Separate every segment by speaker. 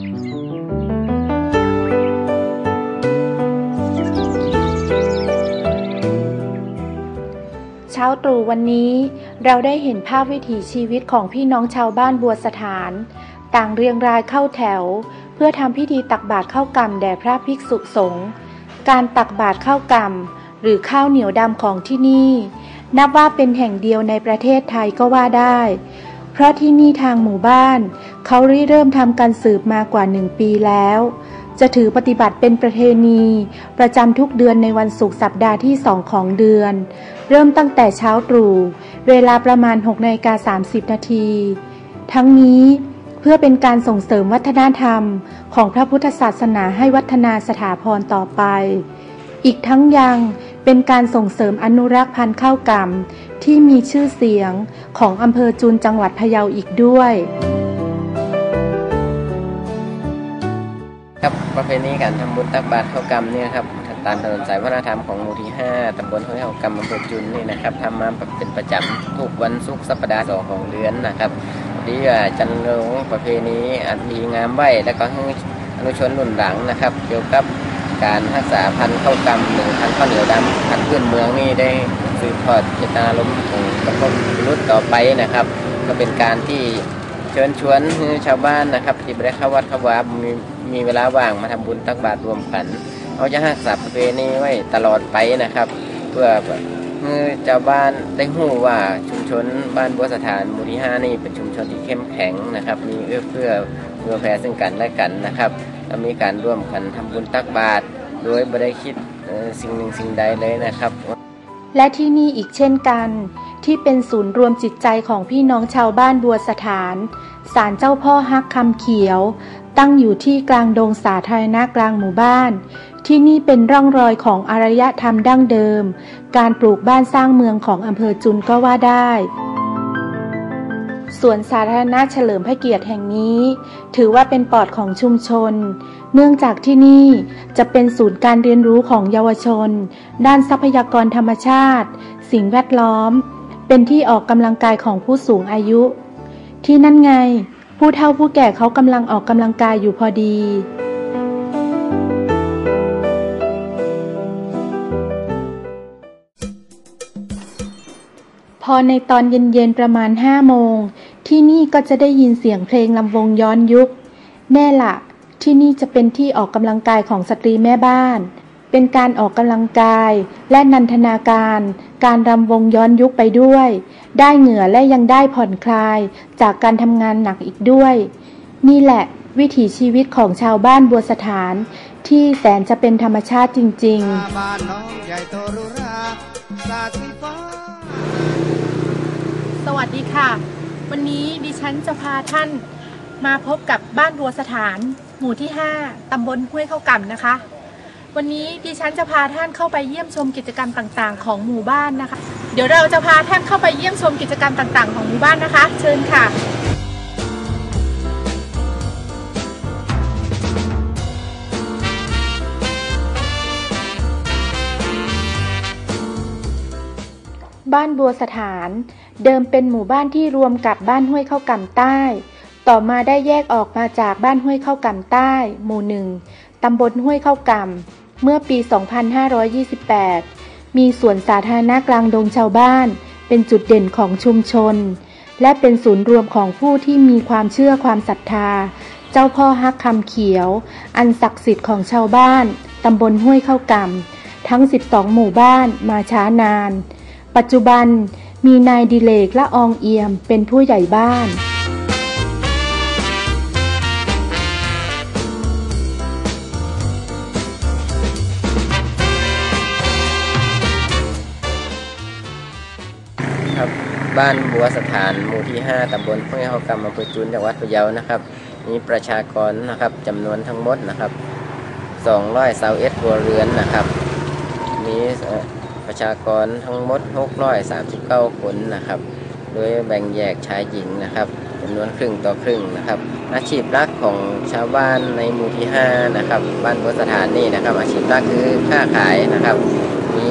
Speaker 1: เช้าตรู่วันนี้เราได้เห็นภาพวิถีชีวิตของพี่น้องชาวบ้านบัวสถาน ต่างเรียงรายเข้าแถว เพื่อทำพิธีตักบาตรเข้ากรรมแด่พระภิกษุสงฆ์การตักบาตรเข้ากรรม หรือข้าวเหนียวดำของที่นี่ นับว่าเป็นแห่งเดียวในประเทศไทยก็ว่าได้ เพราะที่นี่ทางหมู่บ้าน เขาริเริ่มทำการสืบมากว่าหนึ่งปีแล้ว จะถือปฏิบัติเป็นประเพณี ประจำทุกเดือนในวันศุกร์สัปดาห์ที่สองของเดือน เริ่มตั้งแต่เช้าตรู่ เวลาประมาณ6นาฬิกา30 นาที ทั้งนี้เพื่อเป็นการส่งเสริมวัฒนธรรมของพระพุทธศาสนาให้วัฒนาสถาพรต่อไป อีกทั้งยังเป็นการส่งเสริมอนุรักษ์พันธุ์ข้าวกล่ำที่มีชื่อเสียงของอำเภอจุนจังหวัดพะเยาอีกด้วย
Speaker 2: ครับประเพณีการทำบุญตักบาตรเข้ากรรมเนี่ยครับตามถนนสายวัฒนธรรมของหมู่ที่ 5ตำบลห้วยข้ากรรมอำเภอจุนนี่นะครับทำมาเป็นประจำทุกวันศุกร์สัปดาห์สองของเดือนนะครับดีว่าจันลงประเพณีอันดีงามไหว้แล้วก็ให้อนุชนรุ่นหลังนะครับ เกี่ยวกับการรักษาพันธุ์ข้ากรรมหรือพันข้าวเหนียวดำพันธุ์พื้นเมืองนี่ได้สืบทอดเจตนารมณ์ของบรรพบุรุษต่อไปนะครับ ก็เป็นการที่เชิญชวนชาวบ้านนะครับ ที่ไม่ได้เข้าวัดเข้าวามี มีเวลาว่างมาทำบุญตักบาตรรวมกันเขาจะรักษาประเพณีไว้ตลอดไปนะครับ เพื่อให้ชาวบ้านได้หู้ว่าชุมชนบ้านบัวสถานหมู่ที่5นี่เป็นชุมชนที่เข้มแข็งนะครับ มีเอื้อเฟื้อเพื่อแผ่ซึ่งกันและกันนะครับและมีการร่วมกันทำบุญตักบาตรโดยไม่ได้คิดสิ่งหนึ่งสิ่งใดเลยนะครับ
Speaker 1: และที่นี่อีกเช่นกัน ที่เป็นศูนย์รวมจิตใจของพี่น้องชาวบ้านบัวสถานศาลเจ้าพ่อฮักคำเขียว ตั้งอยู่ที่กลางดงสาธารณะกลางหมู่บ้าน ที่นี่เป็นร่องรอยของอารยธรรมดั้งเดิม การปลูกบ้านสร้างเมืองของอำเภอจุนก็ว่าได้สวนสาธารณะเฉลิมพระเกียรติแห่งนี้ ถือว่าเป็นปอดของชุมชน เนื่องจากที่นี่จะเป็นศูนย์การเรียนรู้ของเยาวชน ด้านทรัพยากรธรรมชาติ สิ่งแวดล้อม เป็นที่ออกกำลังกายของผู้สูงอายุ ที่นั่นไง ผู้เฒ่าผู้แก่เขากำลังออกกำลังกายอยู่พอดี พอในตอนเย็นๆประมาณห้าโมง ที่นี่ก็จะได้ยินเสียงเพลงลำวงย้อนยุค แน่ละที่นี่จะเป็นที่ออกกำลังกายของสตรีแม่บ้าน เป็นการออกกำลังกาย และนันทนาการ การรำวงย้อนยุคไปด้วย ได้เหงื่อและยังได้ผ่อนคลาย จากการทำงานหนักอีกด้วย นี่แหละวิถีชีวิตของชาวบ้านบัวสถาน ที่แสนจะเป็นธรรมชาติจริงๆ
Speaker 3: บ้านน้องใหญ่โตรุราสาดสีฟ้า
Speaker 4: สวัสดีค่ะ วันนี้ดิฉันจะพาท่านมาพบกับบ้านบัวสถาน หมู่ที่ 5 ตำบลห้วยเข้ากำนะคะ วันนี้ดิฉันจะพาท่านเข้าไปเยี่ยมชมกิจกรรมต่างๆ ของหมู่บ้านนะคะ เดี๋ยวเราจะพาท่านเข้าไปเยี่ยมชมกิจกรรมต่างๆ ของหมู่บ้านนะคะ เชิญค่ะ
Speaker 1: บ้านบัวสถาน เดิมเป็นหมู่บ้านที่รวมกับบ้านห้วยเข้ากำใต้ ต่อมาได้แยกออกมาจากบ้านห้วยเข้ากำใต้ หมู่หนึ่งตำบลห้วยเข้ากำ เมื่อปี 2528 มีสวนสาธารณะกลางดงชาวบ้าน เป็นจุดเด่นของชุมชน และเป็นศูนย์รวมของผู้ที่มีความเชื่อความศรัทธา เจ้าพ่อฮักคำเขียว อันศักดิ์สิทธิ์ของชาวบ้าน ตำบลห้วยเข้ากำทั้ง 12 หมู่บ้านมาช้านาน ปัจจุบันมีนายดิเลกและอองเอียมเป็นผู้ใหญ่บ้าน
Speaker 2: บ้านบัวสถานหมู่ที่ 5 ตำบลห้วยเฮากำอำเภอจุนจังหวัดพะเยานะครับมีประชากรนะครับจำนวนทั้งหมดนะครับ221ครัวเรือนนะครับ มีประชากรทั้งหมด 639 คนนะครับ โดยแบ่งแยกชายหญิงนะครับจำนวนครึ่งต่อครึ่งนะครับ อาชีพหลักของชาวบ้านในหมู่ที่ 5 นะครับ บ้านบัวสถานนี่นะครับ อาชีพหลักคือค้าขายนะครับ มี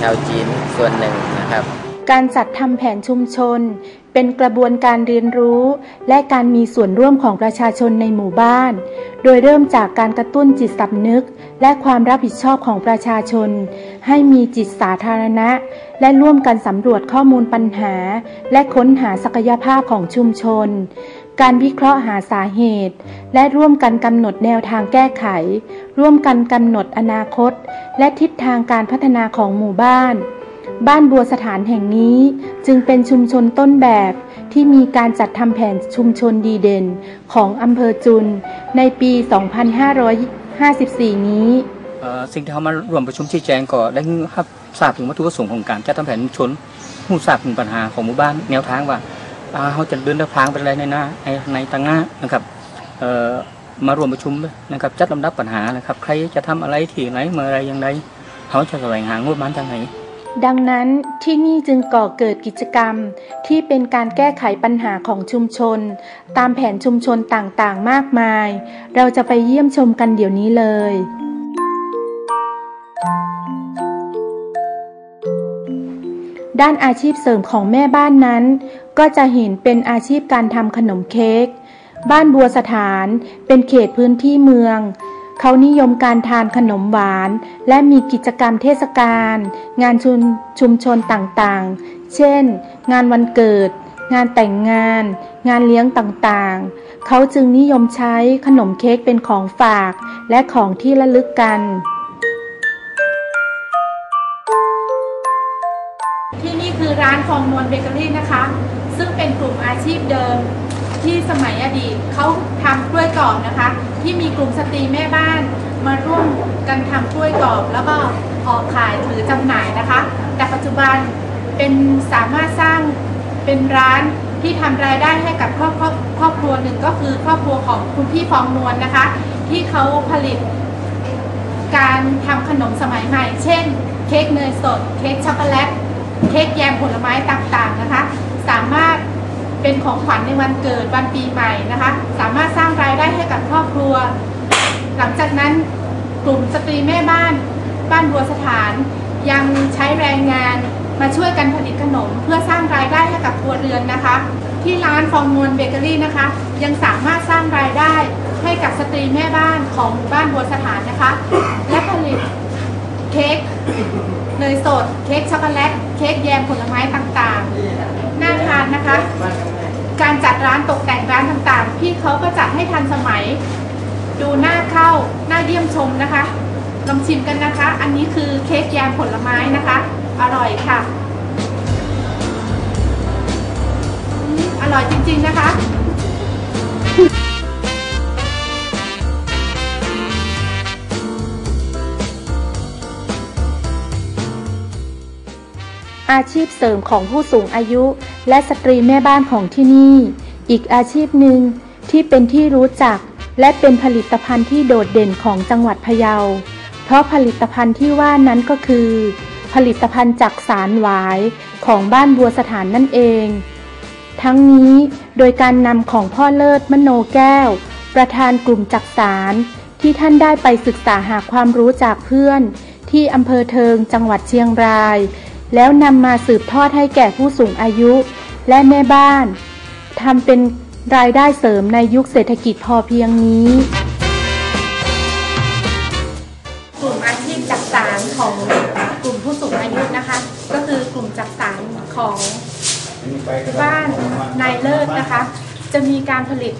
Speaker 2: ชาวจีนส่วนหนึ่งนะครับ
Speaker 1: การจัดทำแผนชุมชน เป็นกระบวนการเรียนรู้ และการมีส่วนร่วมของประชาชนในหมู่บ้าน โดยเริ่มจากการกระตุ้นจิตสำนึก และความรับผิดชอบของประชาชน ให้มีจิตสาธารณะ และร่วมกันสำรวจข้อมูลปัญหา และค้นหาศักยภาพของชุมชนการวิเคราะห์หาสาเหตุ และร่วมกันกำหนดแนวทางแก้ไข ร่วมกันกำหนดอนาคต และทิศทางการพัฒนาของหมู่บ้าน บ้านบัวสถานแห่งนี้จึงเป็นชุมชนต้นแบบที่มีการจัดทำแผนชุมชนดีเด่นของอำเภอจุนในปี 2554 นี้
Speaker 5: สิ่งที่เขามารวมประชุมชี้แจงก็ได้รับทราบถึงวัตถุประสงค์ของการจัดทำแผนชุมชนผู้ทราบถึงปัญหาของหมู่บ้านแนวทางว่าเขาจะเดินทางไปอะไรในหน้าในในต่างหน้านะครับมารวมประชุมนะครับจัดลำดับปัญหานะครับ ใครจะทำอะไรที่ไหนเมื่อไรอย่างไรเขาจะแสวงหางบประมาณทางไหน
Speaker 1: ดังนั้นที่นี่จึงก่อเกิดกิจกรรมที่เป็นการแก้ไขปัญหาของชุมชน ตามแผนชุมชนต่างๆมากมาย เราจะไปเยี่ยมชมกันเดี๋ยวนี้เลย ด้านอาชีพเสริมของแม่บ้านนั้น ก็จะเห็นเป็นอาชีพการทำขนมเค้ก บ้านบัวสถานเป็นเขตพื้นที่เมือง เขานิยมการทานขนมหวาน และมีกิจกรรมเทศกาล งานชุมชุมชนต่างๆ เช่น งานวันเกิด งานแต่งงาน งานเลี้ยงต่างๆ เขาจึงนิยมใช้ขนมเค้กเป็นของฝาก และของที่ระลึกกัน
Speaker 4: ที่นี่คือร้านฟองนวลเบเกอรี่นะคะ ซึ่งเป็นกลุ่มอาชีพเดิม ที่สมัยอดีตเขาทำกล้วยกรอบนะคะ ที่มีกลุ่มสตรีแม่บ้านมาร่วมกันทำกล้วยกรอบแล้วก็ออกขายหรือจำหน่ายนะคะ แต่ปัจจุบันเป็นสามารถสร้างเป็นร้านที่ทำรายได้ให้กับครอบครอบครอบครัวหนึ่งก็คือครอบครัวของคุณพี่ฟองนวลนะคะ ที่เขาผลิตการทำขนมสมัยใหม่ เช่น เค้กเนยสด เค้กช็อกโกแลต เค้กแยมผลไม้ต่างๆนะคะ สามารถ เป็นของขวัญในวันเกิดวันปีใหม่นะคะ สามารถสร้างรายได้ให้กับครอบครัว หลังจากนั้นกลุ่มสตรีแม่บ้านบ้านบัวสถาน ยังใช้แรงงานมาช่วยกันผลิตขนม เพื่อสร้างรายได้ให้กับครัวเรือนนะคะ ที่ร้านฟองนวลเบเกอรี่นะคะ ยังสามารถสร้างรายได้ให้กับสตรีแม่บ้านของหมู่บ้านบัวสถานนะคะ และผลิตเค้กเนยสด เค้กช็อกโกแลต เค้กแยมผลไม้ต่างๆานนะคะ การจัดร้านตกแต่งร้านต่างๆ พี่เขาก็จัดให้ทันสมัย ดูหน้าเข้าหน้าเยี่ยมชมนะคะลองชิมกันนะคะ อันนี้คือเค้กแยมผลไม้นะคะ อร่อยค่ะ อร่อยจริงๆนะคะ
Speaker 1: อาชีพเสริมของผู้สูงอายุ และสตรีแม่บ้านของที่นี่ อีกอาชีพหนึ่งที่เป็นที่รู้จัก และเป็นผลิตภัณฑ์ที่โดดเด่นของจังหวัดพะเยา เพราะผลิตภัณฑ์ที่ว่านั้นก็คือ ผลิตภัณฑ์จากสารหวายของบ้านบัวสถานนั่นเอง ทั้งนี้โดยการนำของพ่อเลิศมโนแก้ว ประธานกลุ่มจักสารที่ท่านได้ไปศึกษาหาความรู้จากเพื่อน ที่อำเภอเทิงจังหวัดเชียงราย แล้วนำมาสืบทอดให้แก่ผู้สูงอายุและแม่บ้านทำเป็นรายได้เสริมในยุคเศรษฐกิจพอเพียงนี้
Speaker 4: กลุ่มอาชีพจักสารของกลุ่มผู้สูงอายุนะคะ ก็คือกลุ่มจักสารของบ้านนายเลิศนะคะ จะมีการผลิต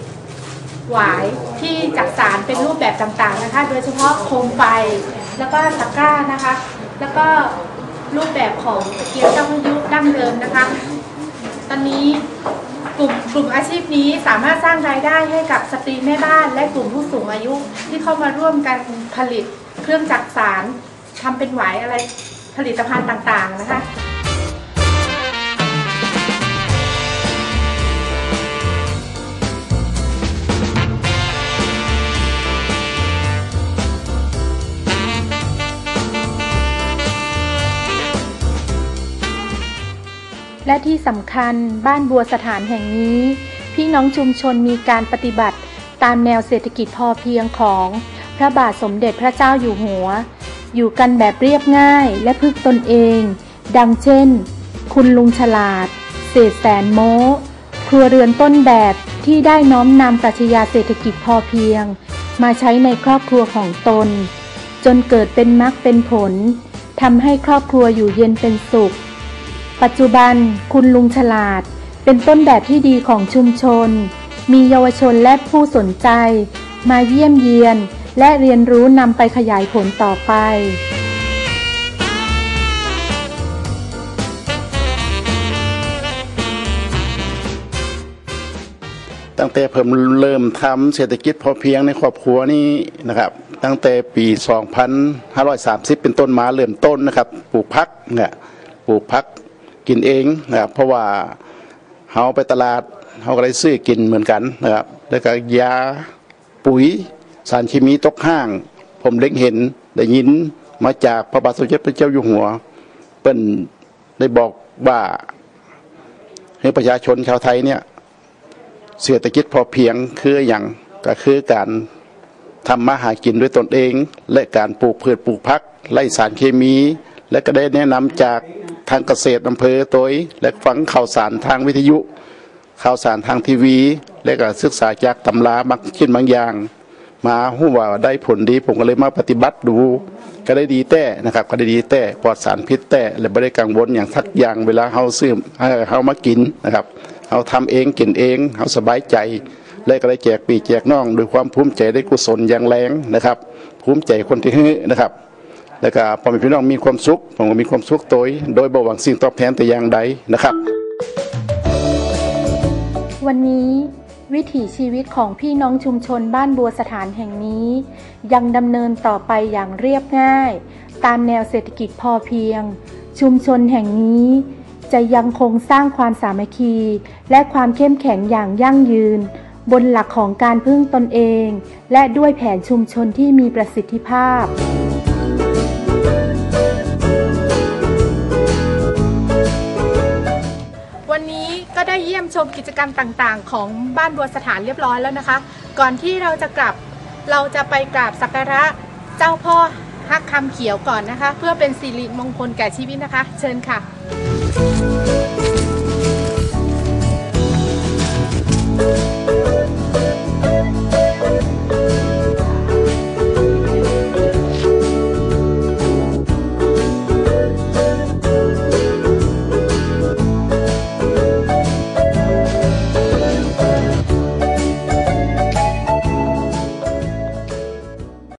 Speaker 4: หวายที่จักสารเป็นรูปแบบต่างๆนะคะ โดยเฉพาะโคมไฟแล้วก็ตะกร้านะคะ แล้วก็ รูปแบบของตะเกียบเจ้าพายุดั้งเดิมนะคะ ตอนนี้กลุ่มกลุ่มอาชีพนี้สามารถสร้างรายได้ให้กับสตรีแม่บ้านและกลุ่มผู้สูงอายุที่เข้ามาร่วมกันผลิตเครื่องจักสารทำเป็นหวายอะไรผลิตภัณฑ์ต่างๆนะคะ
Speaker 1: และที่สำคัญบ้านบัวสถานแห่งนี้ พี่น้องชุมชนมีการปฏิบัติตามแนวเศรษฐกิจพอเพียงของ พระบาทสมเด็จพระเจ้าอยู่หัว อยู่กันแบบเรียบง่ายและพึ่งตนเอง ดังเช่น คุณลุงฉลาด เศษแสนโมรัวเรือนต้นแบบที่ได้น้อมนำปรัชญาเศรษฐกิจพอเพียง มาใช้ในครอบครัวของตน จนเกิดเป็นมรรคเป็นผลทำให้ครอบครัวอยู่เย็นเป็นสุข ปัจจุบันคุณลุงฉลาด เป็นต้นแบบที่ดีของชุมชน มีเยาวชนและผู้สนใจ มาเยี่ยมเยียน และเรียนรู้นำไปขยายผลต่อไป
Speaker 6: ตั้งแต่ผมเริ่มทำเศรษฐกิจพอเพียงในครอบครัวนี้นะครับ ตั้งแต่ปี 2530 เป็นต้นมาเริ่มต้นนะครับ ปลูกพักเนี่ยปลูกพัก กินเองนะครับเพราะว่าเฮาไปตลาดเฮาก็ได้ซื้อกินเหมือนกันนะครับแล้วก็ยาปุ๋ยสารเคมีตกห้าง ผมเล็งเห็นได้ยินมาจากพระบาทสมเด็จพระเจ้าอยู่หัว เปิ้นได้บอกว่าให้ประชาชนชาวไทยเนี่ยเศรษฐกิจพอเพียงคืออย่างก็คือการทำมาหากินด้วยตนเอง และการปลูกพืชปลูกพักไล่สารเคมี และก็ได้แนะนำจาก ทางเกษตรอำเภอตัวและฟังข่าวสารทางวิทยุ ข่าวสารทางทีวี และก็ศึกษาจากตำราบางชิ้นบางอย่าง มาหู้ว่าได้ผลดีผมก็เลยมาปฏิบัติดู ก็ได้ดีแต่นะครับก็ได้ดีแต่ปลอดสารพิษแต่และไม่ได้กังวลอย่างทักอย่างเวลาเฮาซื้อเอ่อเฮามากินนะครับเฮาทำเองกินเองเฮาสบายใจและก็ได้แจกปีแจกน้องด้วยความภูมิใจได้กุศลอย่างแรงนะครับ ภูมิใจคนที่ฮื้อนะครับ แล้วก็พ่อแมีพี่น้องมีความสุขผมก็มีความสุขโดยโดยบ่หวังสิ่งตอบแทนแต่อย่างใดนะครับ
Speaker 1: วันนี้วิถีชีวิตของพี่น้องชุมชนบ้านบัวสถานแห่งนี้ ยังดำเนินต่อไปอย่างเรียบง่าย ตามแนวเศรษฐกิจพอเพียง ชุมชนแห่งนี้จะยังคงสร้างความสามัคคี และความเข้มแข็งอย่างยั่งยืน บนหลักของการพึ่งตนเอง และด้วยแผนชุมชนที่มีประสิทธิภาพ
Speaker 4: มกิจกรรมต่างๆ ของบ้านบัวสถานเรียบร้อยแล้วนะคะ ก่อนที่เราจะกลับเราจะไปกราบสักการะเจ้าพ่อฮักคำเขียวก่อนนะคะ เพื่อเป็นสิริมงคลแก่ชีวิตนะคะ เชิญค่ะ